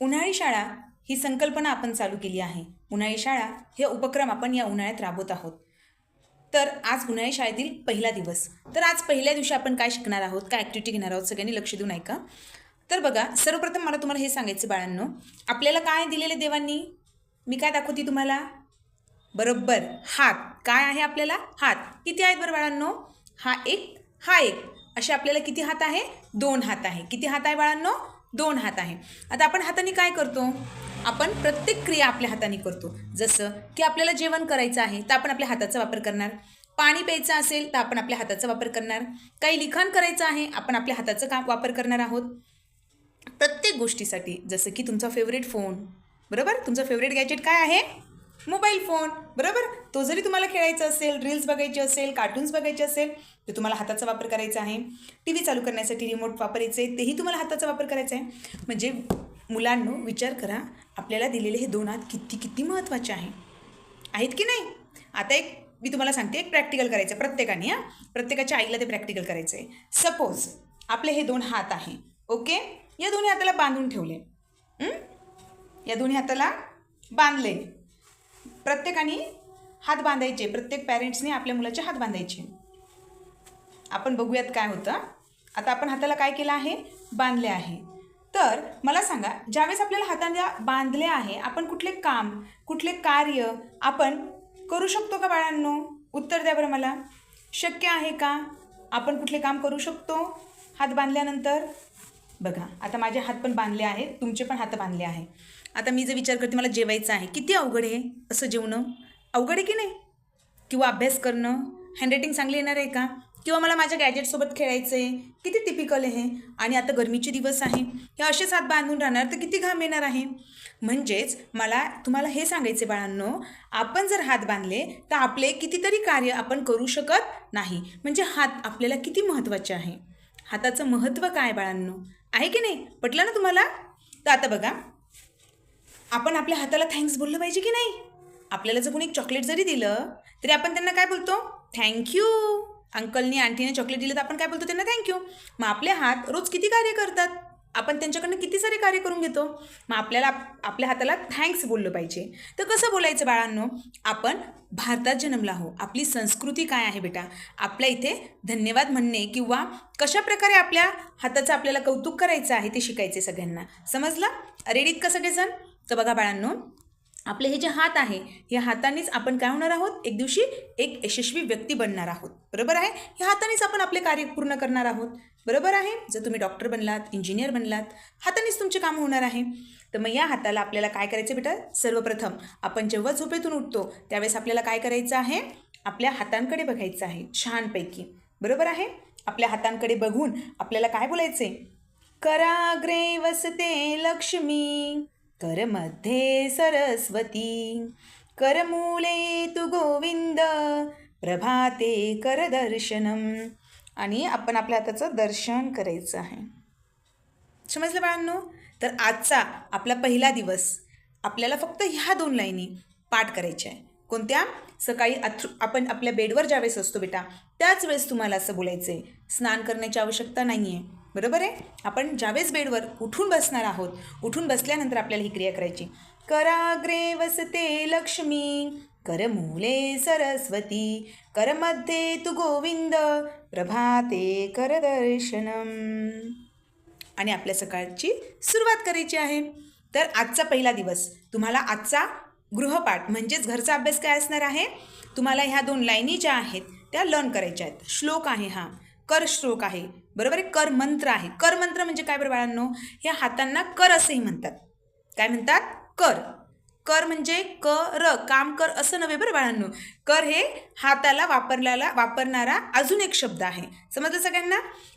उन्हाळी शाळा ही संकल्पना आपण चालू केली आहे. उन्हाळी शाळा हे उपक्रम आपण या उन्हाळ्यात राबवत आहोत. तर आज उन्हाळी शाळेतील पहिला दिवस. तर आज पहिल्या दिवशी आपण काय शिकणार आहोत? काय ॲक्टिव्हिटी घेणार आहोत? सगळ्यांनी लक्ष देऊन ऐका. तर बघा सर्वप्रथम मला तुम्हाला हे सांगायचं बाळांनो. आपल्याला काय दिलेले देवांनी? मी काय दाखवते तुम्हाला? बरोबर हात. काय आहे आपल्याला? हात. किती आहेत बरं बाळांनो? हा एक हा एक. असे आपल्याला किती हात आहे? दोन हात आहे. किती हात आहे बाळांनो? दोन हात आहे. आता आपण हाताने काय करतो? आपण प्रत्येक क्रिया आपल्या हाताने करतो. जसं की आपल्याला जेवण करायचं आहे तर आपण आपल्या हाताचा वापर करणार. पाणी प्यायचं असेल तर आपण आपल्या हाताचा वापर करणार. काही लिखाण करायचं आहे आपण आपल्या हाताचा का वापर करणार आहोत? प्रत्येक गोष्टीसाठी जसं की तुमचा फेवरेट फोन बरोबर? तुमचं फेवरेट गॅजेट काय आहे? मोबाईल फोन बरोबर? तो जरी तुम्हाला खेळायचा असेल रील्स बघायचे असेल कार्टून्स बघायचे असेल तर तुम्हाला हाताचा वापर करायचा आहे. टी व्ही चालू करण्यासाठी रिमोट वापरायचे तेही तुम्हाला हाताचा वापर करायचा आहे. म्हणजे मुलांनो विचार करा आपल्याला दिलेले हे दोन हात किती किती महत्त्वाचे आहे. आहेत की नाही? आता एक मी तुम्हाला सांगते एक प्रॅक्टिकल करायचं प्रत्येकाने हां. प्रत्येकाच्या आईला ते प्रॅक्टिकल करायचं आहे सपोज आपले हे दोन हात आहे ओके या दोन्ही हाताला बांधून ठेवले. या दोन्ही हाताला बांधले. प्रत्येकाने हात बांधायचे प्रत्येक पॅरेंट्सने आपल्या मुलाचे हात बांधायचे. आपण बघूयात काय होतं. आता आपण हाताला काय केलं आहे? बांधले आहे. तर मला सांगा ज्यावेळेस आपल्याला हाताला बांधले आहे आपण कुठले काम कुठले कार्य आपण करू शकतो का बाळांनो? उत्तर द्या बरं मला. शक्य आहे का? आपण कुठले काम करू शकतो? हात बांधल्यानंतर? बघा आता माझे हात पण बांधले आहेत तुमचे पण हात बांधले आहे. आता मी जर विचार करते मला जेवायचं आहे. किती अवघड आहे असं जेवणं? अवघड आहे की नाही? किंवा अभ्यास करणं? हँडरायटिंग चांगली येणार आहे का? किंवा मला माझ्या गॅजेटसोबत खेळायचं आहे किती टिपिकल आहे आणि आता गरमीचे दिवस आहे. हे असेच हात बांधून राहणार तर किती घाम येणार आहे? म्हणजेच मला तुम्हाला हे सांगायचे बाळांनो आपण जर हात बांधले तर आपले कितीतरी कार्य आपण करू शकत नाही. म्हणजे हात आपल्याला किती महत्त्वाचे आहे? हाताचं महत्त्व काय बाळांनो? आहे की नाही? पटलं ना तुम्हाला? तर आता बघा. आपण आपल्या हाताला थँक्स बोललं पाहिजे की नाही? आपल्याला जर कोणी चॉकलेट जरी दिलं तरी आपण त्यांना काय बोलतो? थँक्यू अंकलनी आंटीने चॉकलेट दिलं तर आपण काय बोलतो? त्यांना थँक्यू मग आपले हात रोज किती कार्य करतात? आपण त्यांच्याकडनं किती सारे कार्य करून घेतो? मग आपल्याला आप- आपल्या हाताला थँक्स बोललं पाहिजे. तर कसं बोलायचं बाळांनो? आपण भारतात जन्मला हो आपली संस्कृती काय आहे बेटा? आपल्या इथे धन्यवाद म्हणणे किंवा कशा प्रकारे आपल्या हाताचं आपल्याला कौतुक करायचं आहे ते शिकायचे सगळ्यांना. समजलं? रेडीत कसं डेझन तर बघा बाळांनो आपले हे जे हात आहे या हातानेच आपण काय होणार आहोत? एक दिवशी एक यशस्वी व्यक्ती बनणार आहोत. बरोबर आहे? ह्या हातानेच आपण आपले कार्य पूर्ण करणार आहोत. बरोबर आहे? जर तुम्ही डॉक्टर बनलात इंजिनियर बनलात हातानेच तुमचे काम होणार आहे. तर मग या हाताला आपल्याला काय करायचं बेटा? सर्वप्रथम आपण जेव्हा झोपेतून उठतो त्यावेळेस आपल्याला काय करायचं आहे? आपल्या हातांकडे बघायचं आहे छानपैकी. बरोबर आहे? आपल्या हातांकडे बघून आपल्याला काय बोलायचं आहे कराग्रे वसते लक्ष्मी. करमध्ये सरस्वती. करमूले तु गोविंद प्रभाते करदर्शनम आणि आपण आपल्या हाताचं दर्शन करायचं आहे. समजलं बाळांनो? तर आजचा आपला पहिला दिवस आपल्याला फक्त ह्या दोन लाईनी पाठ करायच्या आहे. कोणत्या? सकाळी अथ्रू आपण आपल्या बेडवर ज्यावेळेस असतो बेटा त्याच वेळेस तुम्हाला असं बोलायचं आहे स्नान करण्याची आवश्यकता नाही आहे बरोबर आहे? आपण ज्यावेळेस बेडवर उठून बसणार आहोत उठून बसल्यानंतर आपल्याला ही क्रिया करायची. कराग्रे वसते लक्ष्मी करमूले सरस्वती करमध्ये तू गोविंद प्रभाते करदर्शनम. आणि आपल्या सकाळची सुरुवात करायची आहे. तर आजचा पहिला दिवस तुम्हाला आजचा गृहपाठ म्हणजेच घरचा अभ्यास काय असणार आहे? तुम्हाला ह्या दोन लाईनी ज्या आहेत त्या लर्न करायच्या आहेत. श्लोक आहे हा. कर श्लोक आहे. बरोबर आहे? कर मंत्र आहे. कर मंत्र म्हणजे काय बरं बाळांनो? ह्या हातांना कर असेही म्हणतात. काय म्हणतात? कर. कर म्हणजे क र काम कर असं नव्हे बरं बाळांनो. कर हे हाताला वापरल्याला वापरणारा अजून एक शब्द आहे. समजलं सगळ्यांना?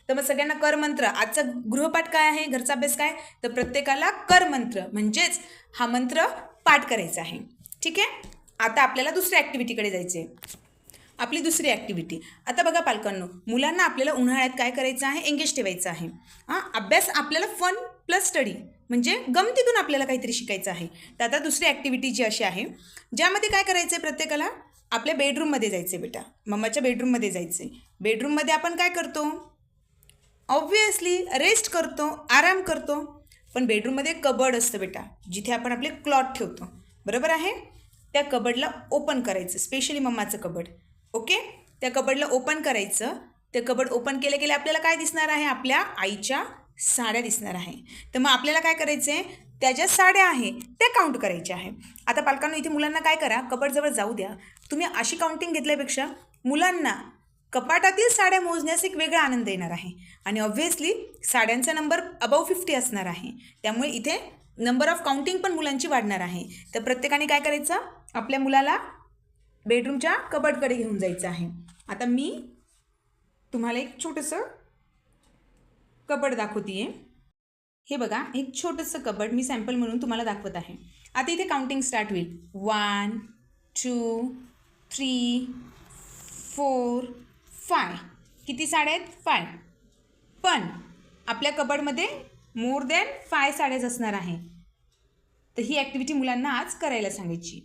तर मग सगळ्यांना कर मंत्र. आजचा गृहपाठ काय आहे? घरचा अभ्यास काय? तर प्रत्येकाला कर मंत्र म्हणजेच हा मंत्र पाठ करायचा आहे. ठीक आहे? आता आपल्याला दुसऱ्या ॲक्टिव्हिटीकडे जायचे आपली दुसरी ॲक्टिव्हिटी आता बघा पालकांनो मुलांना आपल्याला उन्हाळ्यात काय करायचं आहे? एंगेज ठेवायचं आहे. हां अभ्यास आपल्याला फन प्लस स्टडी म्हणजे गमतीतून आपल्याला काहीतरी शिकायचं आहे. तर आता दुसरी ॲक्टिव्हिटी जी अशी आहे ज्यामध्ये काय करायचं आहे प्रत्येकाला? आपल्या बेडरूममध्ये जायचं आहे बेटा. मम्माच्या बेडरूममध्ये जायचं आहे. बेडरूममध्ये आपण काय करतो? ऑब्वियसली रेस्ट करतो आराम करतो. पण बेडरूममध्ये कबड असतं बेटा जिथे आपण आपले क्लॉथ ठेवतो. बरोबर आहे? त्या कबडला ओपन करायचं स्पेशली मम्माचं कबड ओके? त्या कबडला ओपन करायचं. ते कबड ओपन केले गेले आपल्याला काय दिसणार आहे? आपल्या आईच्या साड्या दिसणार आहे. तर मग आपल्याला काय करायचं आहे त्या ज्या साड्या आहे त्या काउंट करायच्या आहे. आता पालकांनो इथे मुलांना काय करा? कबडजवळ जाऊ द्या. तुम्ही अशी काउंटिंग घेतल्यापेक्षा मुलांना कपाटातील साड्या मोजण्यास एक वेगळा आनंद येणार आहे. आणि ऑब्व्हियसली साड्यांचा नंबर अबाव फिफ्टी असणार आहे. त्यामुळे इथे नंबर ऑफ काउंटिंग पण मुलांची वाढणार आहे. तर प्रत्येकाने काय करायचं? आपल्या मुलाला बेडरूमच्या कबडकडे घेऊन जायचं आहे. आता मी तुम्हाला एक छोटंसं कबड दाखवते हे बघा एक छोटंसं कबड मी सॅम्पल म्हणून तुम्हाला दाखवत आहे. आता इथे काउंटिंग स्टार्ट होईल. One two three four five किती साड्या आहेत? फाय पण आपल्या कबडमध्ये मोर दॅन फाय साड्याच असणार आहे. तर ही ॲक्टिव्हिटी मुलांना आज करायला सांगायची.